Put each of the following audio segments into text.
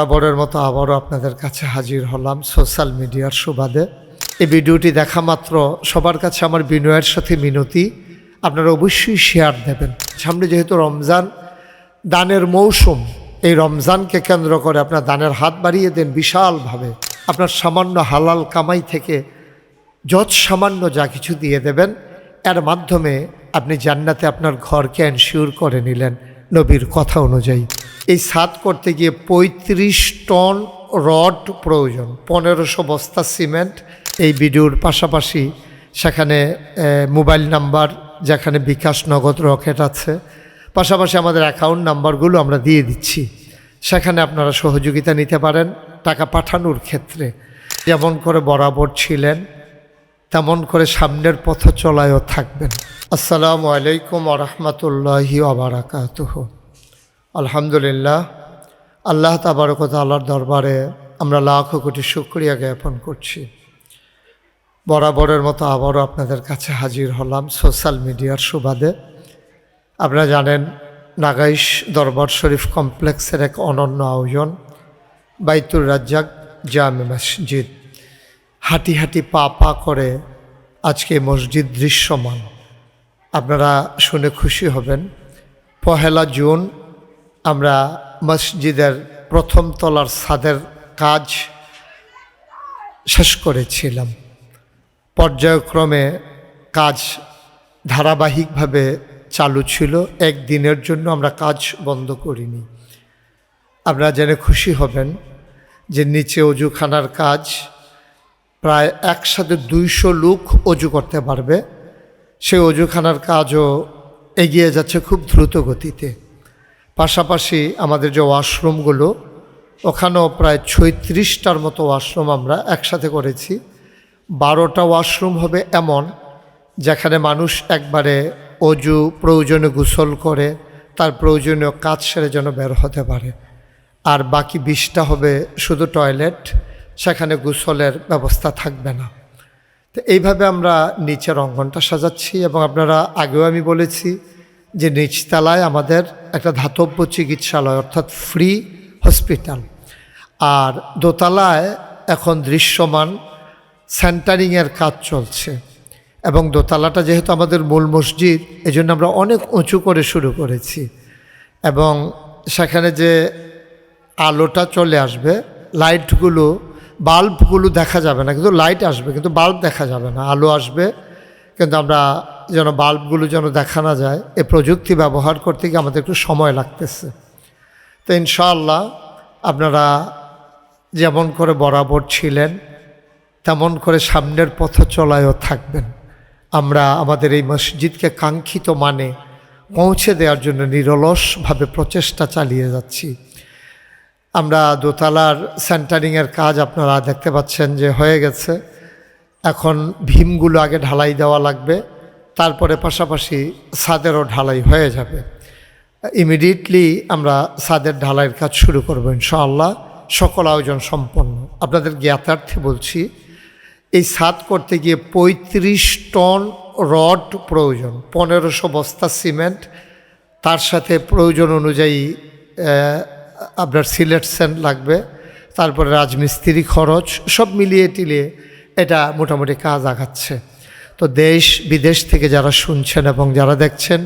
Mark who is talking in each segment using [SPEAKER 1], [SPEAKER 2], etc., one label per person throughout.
[SPEAKER 1] বরাবরের মতো আবারও আপনাদের কাছে হাজির হলাম সোশ্যাল মিডিয়ার সুবাদে। এই ভিডিওটি দেখা মাত্র। সবার কাছে আমার বিনয়ের সাথে মিনতি। আপনারা অবশ্যই শেয়ার দেবেন। সামনে যেহেতু রমজান, দানের মৌসুম, এই রমজানকে কেন্দ্র করে আপনার দানের হাত বাড়িয়ে দেন বিশালভাবে। আপনার সামান্য হালাল কামাই থেকে যত সামান্য যা কিছু দিয়ে দেবেন, এর মাধ্যমে আপনি জান্নাতে আপনার ঘরকে এনশিওর করে নিলেন। নবীর কথা অনুযায়ী। এই সাত করতে গিয়ে পঁয়ত্রিশ টন রড প্রয়োজন, পনেরোশো বস্তা সিমেন্ট। এই ভিডিওর পাশাপাশি সেখানে মোবাইল নাম্বার যেখানে বিকাশ নগদ রকেট আছে, পাশাপাশি আমাদের অ্যাকাউন্ট নাম্বারগুলো আমরা দিয়ে দিচ্ছি। সেখানে আপনারা সহযোগিতা নিতে পারেন টাকা পাঠানোর ক্ষেত্রে। যেমন করে বরাবর ছিলেন তেমন করে সামনের পথ চলায়ও থাকবেন আসসালামু আলাইকুম আরহামতুল্লাহি আবরাকাতুহ আলহামদুলিল্লাহ, আল্লাহ তাবারকত আল্লাহর দরবারে আমরা লাখ কোটি শুক্রিয়া জ্ঞাপন করছি। বরাবরের মতো আবারও আপনাদের কাছে হাজির হলাম সোশ্যাল মিডিয়ার সুবাদে। আপনারা জানেন, নাগাইশ দরবার শরীফ কমপ্লেক্সের এক অনন্য আয়োজন, বাইতুর রাজ্জাক জামে মসজিদ। হাঁটি হাঁটি পা পা করে আজকে মসজিদ দৃশ্যমান। আপনারা শুনে খুশি হবেন। পহেলা জুন আমরা মসজিদের প্রথম তলার ছাদের কাজ শেষ করেছিলাম। পর্যায়ক্রমে কাজ ধারাবাহিকভাবে চালু ছিল। একদিনের জন্য আমরা কাজ বন্ধ করিনি। আপনারা জেনে খুশি হবেন যে নিচে অজুখানার কাজ প্রায় একসাথে দুইশো লোক অজু করতে পারবে। সেই অজুখানার কাজও এগিয়ে যাচ্ছে খুব দ্রুত গতিতে। পাশাপাশি আমাদের যে ওয়াশরুমগুলো, ওখানেও প্রায় ছয়ত্রিশটার মতো ওয়াশরুম আমরা একসাথে করেছি। বারোটা ওয়াশরুম হবে এমন, যেখানে মানুষ একবারে অজু প্রয়োজনে গোসল করে, তার প্রয়োজনীয় কাজ সেরে যেন বের হতে পারে। আর বাকি বিশটা হবে শুধু টয়লেট সেখানে গোসলের ব্যবস্থা থাকবে না। তো এইভাবে আমরা নিচের অঙ্গনটা সাজাচ্ছি এবং আপনারা আগেও আমি বলেছি যে নিচতলায় আমাদের একটা ধাতব্য চিকিৎসালয় অর্থাৎ ফ্রি হসপিটাল। আর দোতলায় এখন দৃশ্যমান সেন্টারিংয়ের কাজ চলছে এবং দোতলাটা যেহেতু আমাদের মূল মসজিদ, এজন্য আমরা অনেক উঁচু করে শুরু করেছি এবং সেখানে যে আলোটা চলে আসবে, লাইটগুলো বাল্বগুলো দেখা যাবে না, কিন্তু লাইট আসবে, কিন্তু বাল্ব দেখা যাবে না, আলো আসবে। কিন্তু আমরা যেন বাল্বগুলো যেন দেখা না যায়, এ প্রযুক্তি ব্যবহার করতে গিয়ে আমাদের একটু সময় লাগতেছে। তো ইনশাআল্লাহ আপনারা যেমন করে বরাবর ছিলেন, তেমন করে সামনের পথ চলায়ও থাকবেন। আমরা আমাদের এই মসজিদকে কাঙ্ক্ষিত মানে পৌঁছে দেওয়ার জন্য নিরলসভাবে প্রচেষ্টা চালিয়ে যাচ্ছি। আমরা দোতলার সেন্টারিংয়ের কাজ আপনারা দেখতে পাচ্ছেন যে হয়ে গেছে। এখন ভীমগুলো আগে ঢালাই দেওয়া লাগবে, তারপরে পাশাপাশি ছাদেরও ঢালাই হয়ে যাবে। ইমিডিয়েটলি আমরা ছাদের ঢালাইয়ের কাজ শুরু করব ইনশাআল্লাহ, সকল আয়োজন সম্পন্ন। আপনাদের জ্ঞাতার্থে বলছি, এই ছাদ করতে গিয়ে পঁয়ত্রিশ টন রড প্রয়োজন, পনেরোশো বস্তা সিমেন্ট, তার সাথে প্রয়োজন অনুযায়ী আপনার সিলেট সেন্ট লাগবে, তারপরে রাজমিস্ত্রি খরচ, সব মিলিয়ে টিলিয়ে এটা মোটামুটি কাজ আগাচ্ছে। তো দেশ বিদেশ থেকে যারা শুনছেন এবং যারা দেখছেন,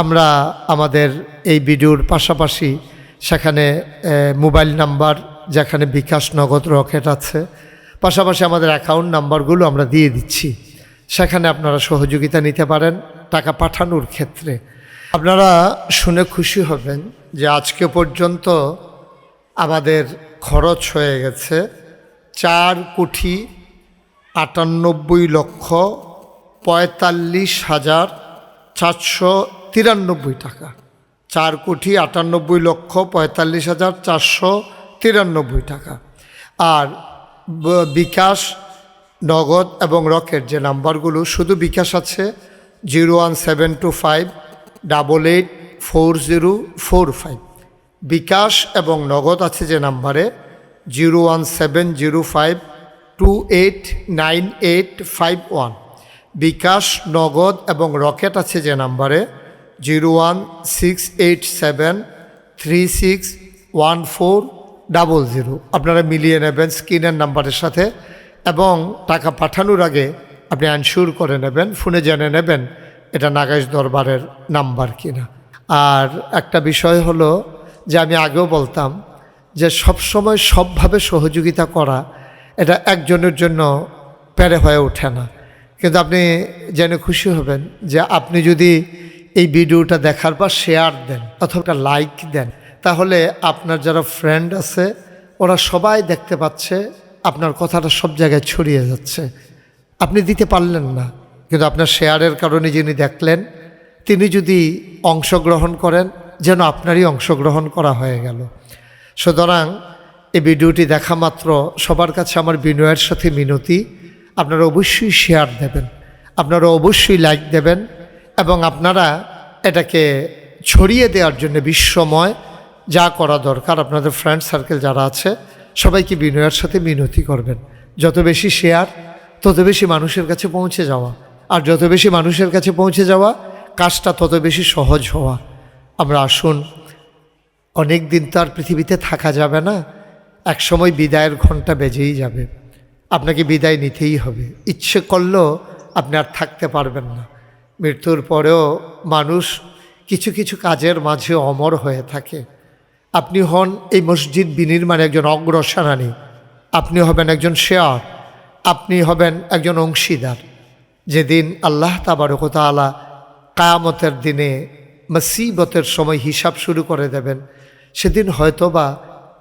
[SPEAKER 1] আমরা আমাদের এই ভিডিওর পাশাপাশি সেখানে মোবাইল নাম্বার যেখানে বিকাশ নগদ রকেট আছে, পাশাপাশি আমাদের অ্যাকাউন্ট নাম্বারগুলো আমরা দিয়ে দিচ্ছি। সেখানে আপনারা সহযোগিতা নিতে পারেন টাকা পাঠানোর ক্ষেত্রে। আপনারা শুনে খুশি হবেন যে আজকে পর্যন্ত আমাদের খরচ হয়ে গেছে চার কোটি আটানব্বই লক্ষ পঁয়তাল্লিশ হাজার চারশো তিরানব্বই টাকা। চার কোটি আটানব্বই লক্ষ পঁয়তাল্লিশ হাজার চারশো তিরানব্বই টাকা। আর বিকাশ, নগদ এবং রকেট যে নাম্বারগুলো, শুধু বিকাশ আছে, zero one seven two five, double eight four zero four five. BKash এবং নগদ আছে যে নাম্বারে, zero one seven zero five two eight nine eight five one. BKash, Nagad এবং রকেট আছে যে নাম্বারে, zero one six eight seven three six one four double zero. আপনারা মিলিয়ে নেবেন স্ক্রিনের নাম্বারের সাথে এবং টাকা পাঠানোর আগে আপনি অ্যানশিওর করে নেবেন, ফোনে জেনে নেবেন এটা নাগাইশ দরবারের নাম্বার কিনা। আর একটা বিষয় হলো যে আমি আগেও বলতাম যে সবসময় সবভাবে সহযোগিতা করা এটা একজনের জন্য প্যারে হয়ে ওঠে না। কিন্তু আপনি জেনে খুশি হবেন যে আপনি যদি এই ভিডিওটা দেখার পর শেয়ার দেন অথবা লাইক দেন, তাহলে আপনার যারা ফ্রেন্ড আছে, ওরা সবাই দেখতে পাচ্ছে আপনার কথাটা সব জায়গায় ছড়িয়ে যাচ্ছে। আপনি দিতে পারলেন না, কিন্তু আপনার শেয়ারের কারণে যিনি দেখলেন তিনি যদি অংশগ্রহণ করেন, যেন আপনারই অংশগ্রহণ করা হয়ে গেল। সুতরাং এই ভিডিওটি দেখা মাত্র। সবার কাছে আমার বিনয়ের সাথে মিনতি। আপনারা অবশ্যই শেয়ার দেবেন। আপনারা অবশ্যই লাইক দেবেন এবং আপনারা এটাকে ছড়িয়ে দেওয়ার জন্য বিশ্বময় যা করা দরকার আপনাদের ফ্রেন্ড সার্কেল যারা আছে, সবাইকে বিনয়ের সাথে মিনতি করবেন। যত বেশি শেয়ার তত বেশি মানুষের কাছে পৌঁছে যাওয়া। আর যত বেশি মানুষের কাছে পৌঁছে যাওয়া কাজটা তত বেশি সহজ হওয়া। আমরা আসুন, অনেক দিন তো আর পৃথিবীতে থাকা যাবে না এক সময় বিদায়ের ঘণ্টা বেজেই যাবে। আপনাকে বিদায় নিতেই হবে। ইচ্ছে করলেও আপনি আর থাকতে পারবেন না। মৃত্যুর পরেও মানুষ কিছু কিছু কাজের মাঝে অমর হয়ে থাকে। আপনি হন এই মসজিদ বিনির্মাণে একজন অগ্রসেনানী। আপনি হবেন একজন শেয়ার। আপনি হবেন একজন অংশীদার। যেদিন আল্লাহ তাবারকতালা কায়ামতের দিনে মসিবতের সময় হিসাব শুরু করে দেবেন। সেদিন হয়তোবা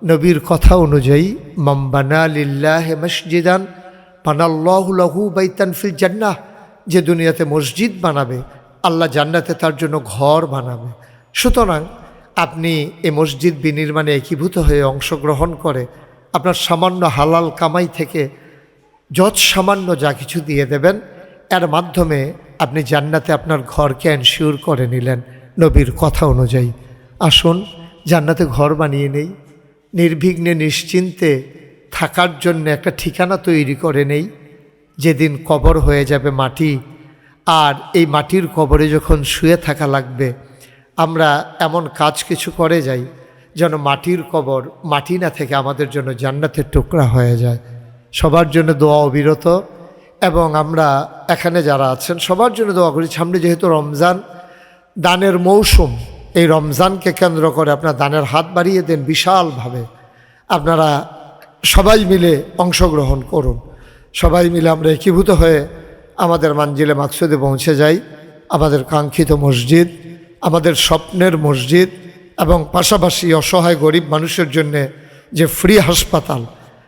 [SPEAKER 1] নবীর কথা অনুযায়ী মাম্বানা লিল্লাহ মসজিদান পানাল্লাহু বাইতান ফিল জান্নাহ যে দুনিয়াতে মসজিদ বানাবে, আল্লাহ জান্নাতে তার জন্য ঘর বানাবে। সুতরাং আপনি এ মসজিদ বিনির্মাণে একীভূত হয়ে অংশগ্রহণ করে আপনার সামান্য হালাল কামাই থেকে যৎ সামান্য যা কিছু দিয়ে দেবেন, এর মাধ্যমে আপনি জান্নাতে আপনার ঘরকে এনশিওর করে নিলেন নবীর কথা অনুযায়ী। আসুন, জান্নাতে ঘর বানিয়ে নেই। নির্বিঘ্নে নিশ্চিন্তে থাকার জন্য একটা ঠিকানা তৈরি করে নেই। যেদিন কবর হয়ে যাবে মাটি, আর এই মাটির কবরে যখন শুয়ে থাকা লাগবে, আমরা এমন কাজ কিছু করে যাই যেন মাটির কবর মাটি না থেকে আমাদের জন্য জান্নাতের টুকরা হয়ে যায়। সবার জন্য দোয়া অবিরত। এবং আমরা এখানে যারা আছেন, সবার জন্য দোয়া করি, সামনে যেহেতু রমজান, দানের মৌসুম, এই রমজানকে কেন্দ্র করে আপনার দানের হাত বাড়িয়ে দেন বিশালভাবে। আপনারা সবাই মিলে অংশগ্রহণ করুন। সবাই মিলে আমরা একীভূত হয়ে আমাদের মানজিলে মাকসুদে পৌঁছে যাই। আমাদের কাঙ্ক্ষিত মসজিদ, আমাদের স্বপ্নের মসজিদ এবং পাশাপাশি অসহায় গরিব মানুষের জন্যে যে ফ্রি হাসপাতাল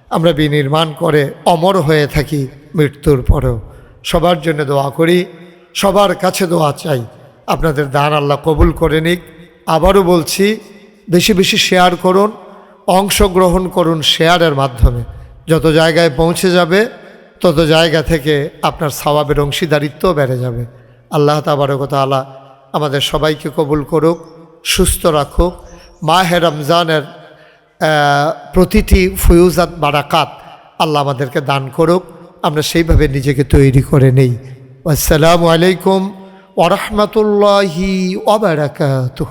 [SPEAKER 1] আমরা বিনির্মাণ করে অমর হয়ে থাকি মৃত্যুর পরেও। সবার জন্য দোয়া করি, সবার কাছে দোয়া চাই। আপনাদের দান আল্লাহ কবুল করে নিক। আবারও বলছি, বেশি বেশি শেয়ার করুন, অংশগ্রহণ করুন শেয়ারের মাধ্যমে। যত জায়গায় পৌঁছে যাবে, তত জায়গা থেকে আপনার সওয়াবের অংশীদারিত্ব বেড়ে যাবে। আল্লাহ তাবারকতালা আমাদের সবাইকে কবুল করুক, সুস্থ রাখুক। মাহে রমজানের প্রতিটি ফয়ুজাত বারাকাত আল্লাহ আমাদেরকে দান করুক, আমরা সেইভাবে নিজেকে তৈরি করে নেই। আসসালামু আলাইকুম ওরহমতুল্লাহি ওবরাকাতুহ